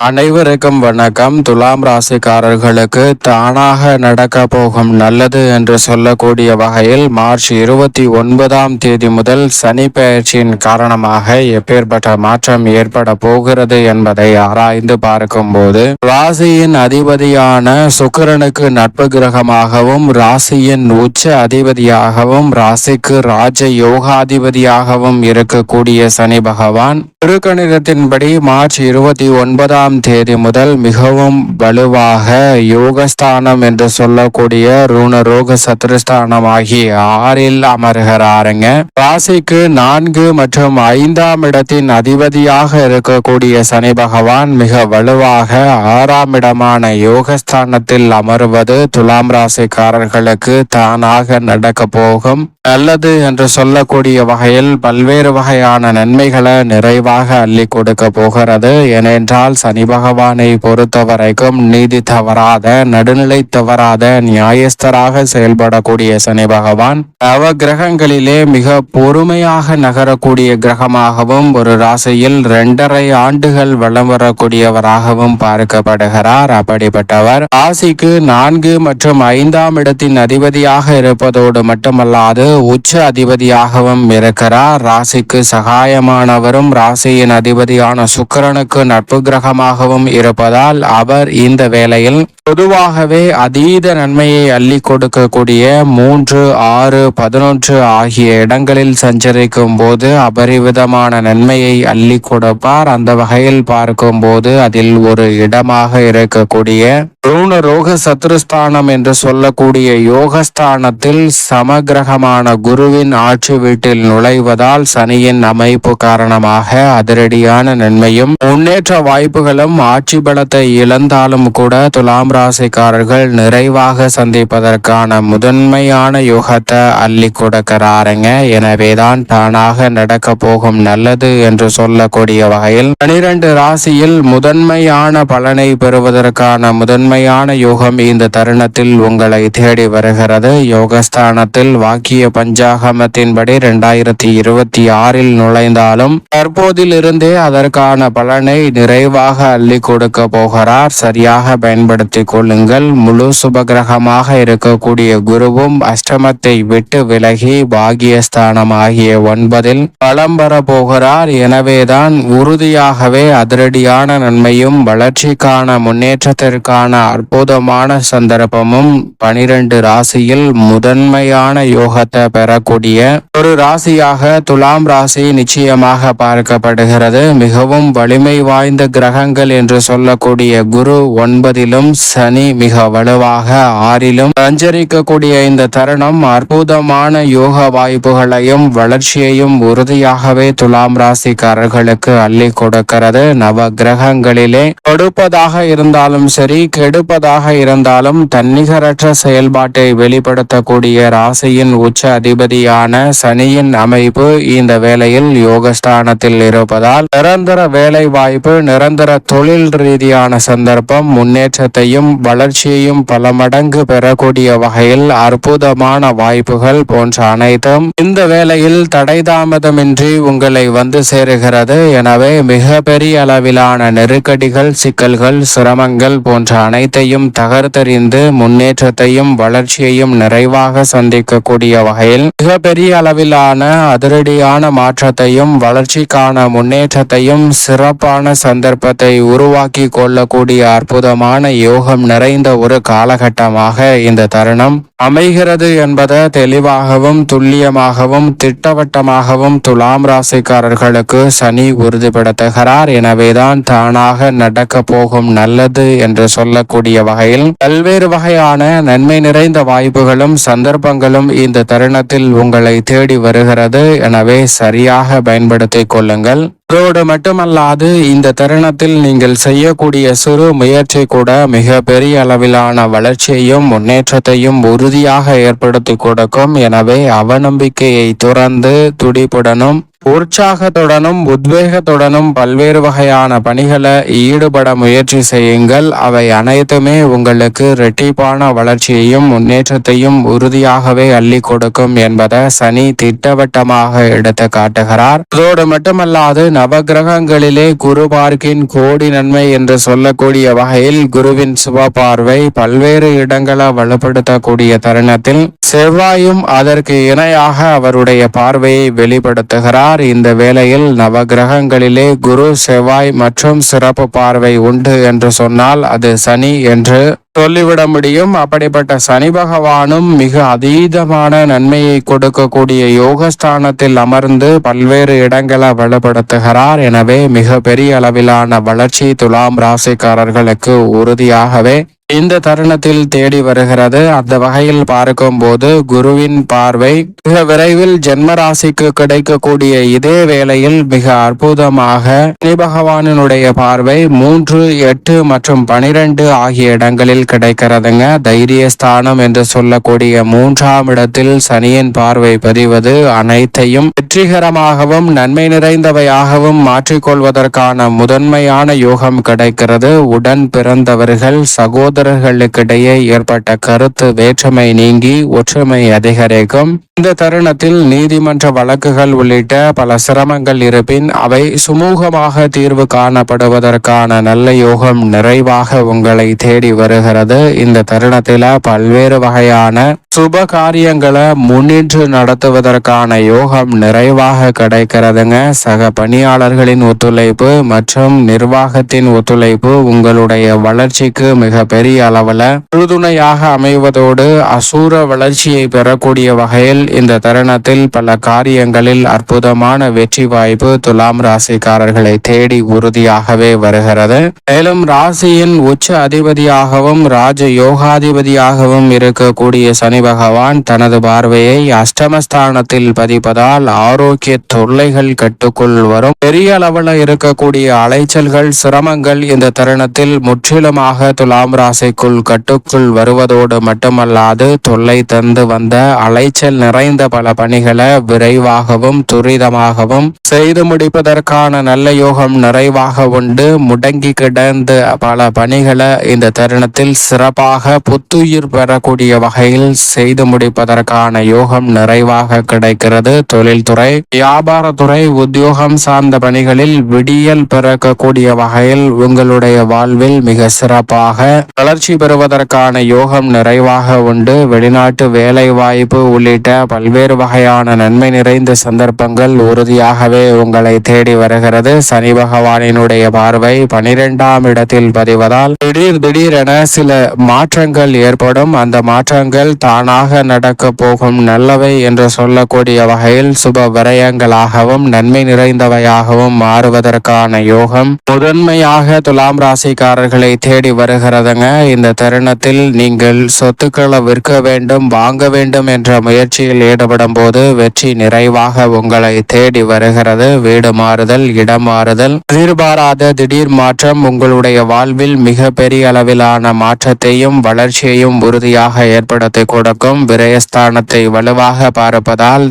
அனைவருக்கும் வணக்கம். துலாம் ராசிக்காரர்களுக்கு தானாக நடக்க போகும் நல்லது என்று சொல்லக்கூடிய வகையில் மார்ச் இருபத்தி ஒன்பதாம் தேதி முதல் சனி பயிற்சியின் காரணமாக எப்பேற்பட்ட மாற்றம் ஏற்பட போகிறது என்பதை ஆராய்ந்து பார்க்கும்போது ராசியின் அதிபதியான சுக்கிரனுக்கு நட்பு கிரகமாகவும் ராசியின் உச்ச அதிபதியாகவும் ராசிக்கு ராஜ யோகாதிபதியாகவும் இருக்கக்கூடிய சனி பகவான் திருக்கணிதத்தின்படி மார்ச் இருபத்தி ஒன்பதாம் தேதி முதல் மிகவும் வலுவாக யோகஸ்தானம் என்று சொல்லக்கூடிய ருணரோக சத்ருஸ்தானம் ஆகிய ஆறில் அமர்கிறாருங்க. ராசிக்கு நான்கு மற்றும் ஐந்தாம் இடத்தின் அதிபதியாக இருக்கக்கூடிய சனி பகவான் மிக வலுவாக ஆறாம் இடமான யோகஸ்தானத்தில் அமர்வது துலாம் ராசிக்காரர்களுக்கு தானாக நடக்க போகும். நல்லது என்று சொல்லக்கூடிய வகையில் பல்வேறு வகையான நன்மைகளை நிறைவாக அள்ளி கொடுக்க போகிறது. ஏனென்றால் சனி பகவானை பொறுத்த வரைக்கும் நீதி தவறாத நடுநிலை தவறாத நியாயஸ்தராக செயல்படக்கூடிய சனி பகவான் நவ கிரகங்களிலே மிக பொறுமையாக நகரக்கூடிய கிரகமாகவும் ஒரு ராசியில் இரண்டரை ஆண்டுகள் வளம் வரக்கூடியவராகவும் பார்க்கப்படுகிறார். அப்படிப்பட்டவர் ராசிக்கு நான்கு மற்றும் ஐந்தாம் இடத்தின் அதிபதியாக இருப்பதோடு மட்டுமல்லாது உச்ச அதிபதியாகவும் இருக்கிறார். ராசிக்கு சகாயமானவரும் ராசியின் அதிபதியான சுக்கரனுக்கு நட்பு கிரகமாகவும் இருப்பதால் அவர் இந்த வேளையில் பொதுவாகவே அதீத நன்மையை அள்ளி கொடுக்கக்கூடிய மூன்று ஆறு பதினொன்று ஆகிய இடங்களில் சஞ்சரிக்கும் போது அபரிவிதமான நன்மையை அள்ளி கொடுப்பார். அந்த வகையில் பார்க்கும்போது அதில் ஒரு இடமாக இருக்கக்கூடிய ரூண ரோக சத்ருஸ்தானம் என்று சொல்லக்கூடிய யோகஸ்தானத்தில் சமகிரகமான குருவின் ஆட்சி வீட்டில் நுழைவதால் சனியின் அமைப்பு காரணமாக அதிரடியான நன்மையும் முன்னேற்ற வாய்ப்புகளும் ஆட்சி பலத்தை இழந்தாலும் கூட துலாம் ராசிக்காரர்கள் நிறைவாக சந்திப்பதற்கான முதன்மையான யுகத்தை அள்ளி கொடுக்கிறாருங்க. எனவேதான் தானாக நடக்க போகும் நல்லது என்று சொல்லக்கூடிய வகையில் பனிரெண்டு ராசியில் முதன்மையான பலனை பெறுவதற்கான முதன்மையான யோகம் இந்த தருணத்தில் உங்களை தேடி வருகிறது. யோகஸ்தானத்தில் வாக்கிய பஞ்சாகமத்தின்படி இரண்டாயிரத்தி இருபத்தி ஆறில் நுழைந்தாலும் தற்போதிலிருந்தே அதற்கான பலனை நிறைவாக அள்ளி கொடுக்க போகிறார். சரியாக பயன்படுத்தி கொள்ளுங்கள். முழு சுபகிரகமாக இருக்கக்கூடிய குருவும் அஷ்டமத்தை விட்டு விலகி பாகியஸ்தானம் ஆகிய ஒன்பதில் பலம் பெற போகிறார் எனவேதான் உறுதியாகவே அதிரடியான நன்மையும் வளர்ச்சிக்கான முன்னேற்றத்திற்கான அற்புதமான சந்தர்ப்பமும் பனிரெண்டு ராசியில் முதன்மையான யோகத்தை பெறக்கூடிய ஒரு ராசியாக துலாம் ராசி நிச்சயமாக பார்க்கப்படுகிறது. மிகவும் வலிமை வாய்ந்த கிரகங்கள் என்று சொல்லக்கூடிய குரு ஒன்பதிலும் சனி மிக வலுவாக ஆறிலும் சஞ்சரிக்கக்கூடிய இந்த தருணம் அற்புதமான யோக வாய்ப்புகளையும் வளர்ச்சியையும் உறுதியாகவே துலாம் ராசிக்காரர்களுக்கு அள்ளி கொடுக்கிறது. நவ கிரகங்களிலே கொடுப்பதாக இருந்தாலும் சரி கெடுப்பதாக இருந்தாலும் தன்னிகரற்ற செயல்பாட்டை வெளிப்படுத்தக்கூடிய ராசியின் உச்ச அதிபதியான சனியின் அமைப்பு இந்த வேளையில் யோகஸ்தானத்தில் இருப்பதால் நிரந்தர வேலை வாய்ப்பு நிரந்தர தொழில் ரீதியான சந்தர்ப்பம் முன்னேற்றத்தையும் வளர்ச்சியையும் பல மடங்கு பெறக்கூடிய வகையில் அற்புதமான வாய்ப்புகள் போன்ற அனைத்தும் இந்த வேளையில் தடை தாமதமின்றி உங்களை வந்து சேருகிறது. எனவே மிக பெரிய அளவிலான நெருக்கடிகள் சிக்கல்கள் சிரமங்கள் போன்ற அனைத்தையும் தகர்த்தறிந்து முன்னேற்றத்தையும் வளர்ச்சியையும் நிறைவாக சந்திக்கக்கூடிய வகையில் மிகப்பெரிய அளவிலான அதிரடியான மாற்றத்தையும் வளர்ச்சிக்கான முன்னேற்றத்தையும் சிறப்பான சந்தர்ப்பத்தை உருவாக்கி கொள்ளக்கூடிய அற்புதமான யோகம் நிறைந்த ஒரு காலகட்டமாக இந்த தருணம் அமைகிறது என்பதை தெளிவாகவும் துல்லியமாகவும் திட்டவட்டமாகவும் துலாம் ராசிக்காரர்களுக்கு சனி உறுதிப்படுத்துகிறார். எனவேதான் தானாக நடக்க போகும் நல்லது என்று சொல்லக்கூடிய வகையில் பல்வேறு வகையான நன்மை நிறைந்த வாய்ப்புகளும் சந்தர்ப்பங்களும் இந்த தருணத்தில் உங்களை தேடி வருகிறது. எனவே சரியாக பயன்படுத்திக் கொள்ளுங்கள். அதோடு மட்டுமல்லாது இந்த தருணத்தில் நீங்கள் செய்யக்கூடிய சிறு முயற்சி கூட மிக பெரிய அளவிலான வளர்ச்சியையும் முன்னேற்றத்தையும் உறுதியாக ஏற்படுத்தி கொடுக்கும். எனவே அவநம்பிக்கையை துறந்து துடிப்புடனும் உற்சாகத்துடனும் உத்வேகத்துடனும் பல்வேறு வகையான பணிகளை ஈடுபட முயற்சி செய்யுங்கள். அவை அனைத்துமே உங்களுக்கு இரட்டிப்பான வளர்ச்சியையும் முன்னேற்றத்தையும் உறுதியாகவே அள்ளி கொடுக்கும் என்பதை சனி திட்டவட்டமாக எடுத்து காட்டுகிறார். அதோடு மட்டுமல்லாது நவகிரகங்களிலே குரு பார்க்கின் கோடி நன்மை என்று சொல்லக்கூடிய வகையில் குருவின் சுப பார்வை பல்வேறு இடங்களை வலுப்படுத்தக்கூடிய தருணத்தில் செவ்வாயும் அதற்கு இணையாக அவருடைய பார்வையை வெளிப்படுத்துகிறார். இந்த வேளையில் நவகிரகங்களிலே குரு செவ்வாய் மற்றும் சிறப்பு பார்வை உண்டு என்று சொன்னால் அது சனி என்று சொல்லிவிட முடியும். அப்படிப்பட்ட சனி பகவானும் மிக அதீதமான நன்மையை கொடுக்கக்கூடிய யோகஸ்தானத்தில் அமர்ந்து பல்வேறு இடங்களை வலுப்படுத்துகிறார். எனவே மிக பெரிய அளவிலான வளர்ச்சி துலாம் ராசிக்காரர்களுக்கு உறுதியாகவே இந்த தருணத்தில் தேடி வருகிறது. அந்த வகையில் பார்க்கும்போது குருவின் பார்வை மிக விரைவில் ஜென்மராசிக்கு கிடைக்கக்கூடிய இதே வேளையில் மிக அற்புதமாக சனி பகவானினுடைய பார்வை மூன்று எட்டு மற்றும் பனிரெண்டு ஆகிய இடங்களில் கிடைக்கிறதுங்க. தைரியஸ்தானம் என்று சொல்லக்கூடிய மூன்றாம் இடத்தில் சனியின் பார்வை பதிவது அனைத்தையும் வெற்றிகரமாகவும் நன்மை நிறைந்தவையாகவும் மாற்றிக்கொள்வதற்கான முதன்மையான யோகம் கிடைக்கிறது. உடன் பிறந்தவர்கள் சகோதர சகோதரர்களுக்கிடையே ஏற்பட்ட கருத்து வேற்றுமை நீங்கி ஒற்றுமை அதிகரிக்கும். இந்த தருணத்தில் நீதிமன்ற வழக்குகள் உள்ளிட்ட பல சிரமங்கள் இருப்பின் அவை சுமூகமாக தீர்வு காணப்படுவதற்கான நல்ல யோகம் நிறைவாக உங்களை தேடி வருகிறது. இந்த தருணத்தில் பல்வேறு வகையான சுப காரியங்களை முன்னின்று நடத்துவதற்கான யோகம் நிறைவாக கிடைக்கிறதுங்க. சக பணியாளர்களின் ஒத்துழைப்பு மற்றும் நிர்வாகத்தின் ஒத்துழைப்பு உங்களுடைய வளர்ச்சிக்கு மிக பெரிய அளவுல உறுதுணையாக அமைவதோடு அசூர வளர்ச்சியை பெறக்கூடிய வகையில் இந்த தருணத்தில் பல காரியங்களில் அற்புதமான வெற்றி வாய்ப்பு துலாம் ராசிக்காரர்களை தேடி உறுதியாகவே வருகிறது. மேலும் ராசியின் உச்ச அதிபதியாகவும் ராஜ யோகாதிபதியாகவும் இருக்கக்கூடிய சனி பகவான் தனது பார்வையை அஷ்டமஸ்தானத்தில் பதிப்பதால் ஆரோக்கிய தொல்லைகள் கட்டுக்குள் வரும். பெரிய அளவில் இருக்கக்கூடிய அலைச்சல்கள் சிரமங்கள் இந்த தருணத்தில் முற்றிலுமாக துலாம் ராசிக்குள் கட்டுக்குள் வருவதோடு மட்டுமல்லாது தொல்லை தந்து வந்த அலைச்சல் நிறைந்த பல பணிகளை விரைவாகவும் துரிதமாகவும் செய்து முடிப்பதற்கான நல்ல யோகம் நிறைவாக உண்டு. முடங்கி கிடந்த பல பணிகளை இந்த தருணத்தில் சிறப்பாக புத்துயிர் பெறக்கூடிய வகையில் செய்து முடிப்பதற்கான யோகம் நிறைவாக கிடைக்கிறது. தொழில்துறை வியாபாரத்துறை உத்தியோகம் சார்ந்த பணிகளில் விடியல் பிறக்கக்கூடிய வகையில் உங்களுடைய வாழ்வில் மிக சிறப்பாக வளர்ச்சி பெறுவதற்கான யோகம் நிறைவாக உண்டு. வெளிநாட்டு வேலை வாய்ப்பு உள்ளிட்ட பல்வேறு வகையான நன்மை நிறைந்த சந்தர்ப்பங்கள் உறுதியாகவே உங்களை தேடி வருகிறது. சனி பகவானினுடைய பார்வை பனிரெண்டாம் இடத்தில் பதிவதால் திடீர் திடீரென சில மாற்றங்கள் ஏற்படும். அந்த மாற்றங்கள் தானாக நடக்க போகும் நல்லவை என்று சொல்லக்கூடிய வகையில் சுப விரயங்களாகவும் நன்மை நிறைந்தவையாகவும் மாறுவதற்கான யோகம் முதன்மையாக துலாம் ராசிக்காரர்களை தேடி வருகிறதுங்க. இந்த தருணத்தில் நீங்கள் சொத்துக்களை விற்க வேண்டும் வாங்க வேண்டும் என்ற முயற்சியில் ஈடுபடும் போது வெற்றி நிறைவாக உங்களை தேடி வருகிறது. வீடு மாறுதல் இடம் மாறுதல் எதிர்பாராத திடீர் மாற்றம் உங்களுடைய வாழ்வில் மிக பெரிய அளவிலான மாற்றத்தையும் வளர்ச்சியையும் உறுதியாக ஏற்படுத்தி நடக்கும். விரயஸ்தானத்தை வலுவாக பார்ப்பதால்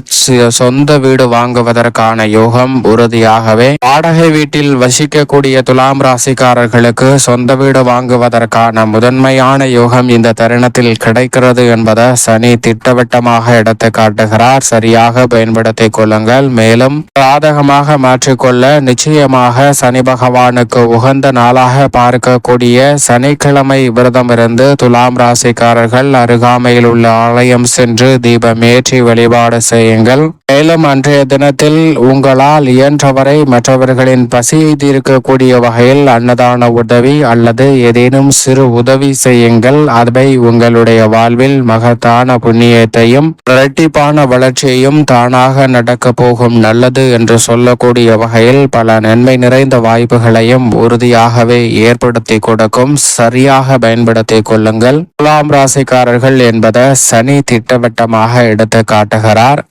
சொந்த வீடு வாங்குவதற்கான யோகம் உறுதியாகவே. வாடகை வீட்டில் வசிக்கக்கூடிய துலாம் ராசிக்காரர்களுக்கு சொந்த வீடு வாங்குவதற்கான முதன்மையான யோகம் இந்த தருணத்தில் கிடைக்கிறது என்பதை சனி திட்டவட்டமாக எடுத்து காட்டுகிறார். சரியாக பயன்படுத்திக் கொள்ளுங்கள். மேலும் சாதகமாக மாற்றிக்கொள்ள நிச்சயமாக சனி பகவானுக்கு உகந்த நாளாக பார்க்கக்கூடிய சனிக்கிழமை விரதம் இருந்து துலாம் ராசிக்காரர்கள் அருகாமையில் உள்ள ஆலயம் சென்று தீபம் ஏற்றி வழிபாடு செய்யுங்கள். மேலும் அன்றைய தினத்தில் உங்களால் இயன்றவரை மற்றவர்களின் பசியை தீர்க்கக்கூடிய வகையில் அன்னதான உதவி அல்லது ஏதேனும் சிறு உதவி செய்யுங்கள். அதை உங்களுடைய வாழ்வில் மகத்தான புண்ணியத்தையும் இரட்டிப்பான வளர்ச்சியையும் தானாக நடக்க போகும் நல்லது என்று சொல்லக்கூடிய வகையில் பல நன்மை நிறைந்த வாய்ப்புகளையும் உறுதியாகவே ஏற்படுத்தி கொடுக்கும். சரியாக பயன்படுத்திக் கொள்ளுங்கள். துலாம் ராசிக்காரர்கள் என்பதை சனி திட்டவட்டமாக எடுத்து காட்டுகிறார்.